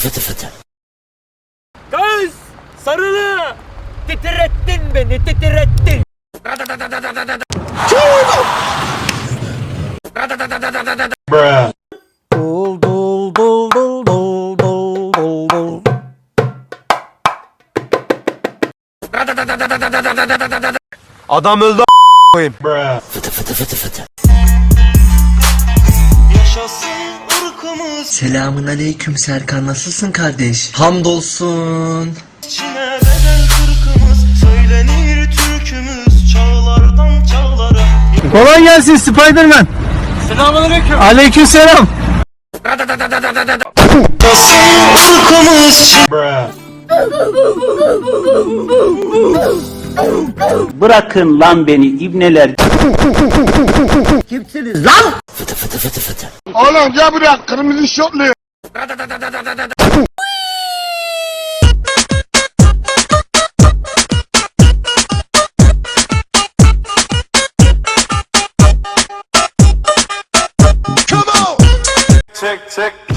fıtı fıtı. Göz sarılı titrettin beni titrettin. Dul dul dul dul dul dul dul dul. Adam öldü koyayım. Fıtı fıtı fıtı fıtı. Selamun aleyküm Serkan nasılsın kardeş? Hamdolsun. İçine bedel kırkımız Söylenir türkümüz Çağlardan çağlara Kolay gelsin Spiderman. Selamünaleyküm. Aleykümselam. Irkımız Bırakın lan beni ibneler. Fıtı fıtı. Oğlum gel buraya kırmızı şortlu. Check, check.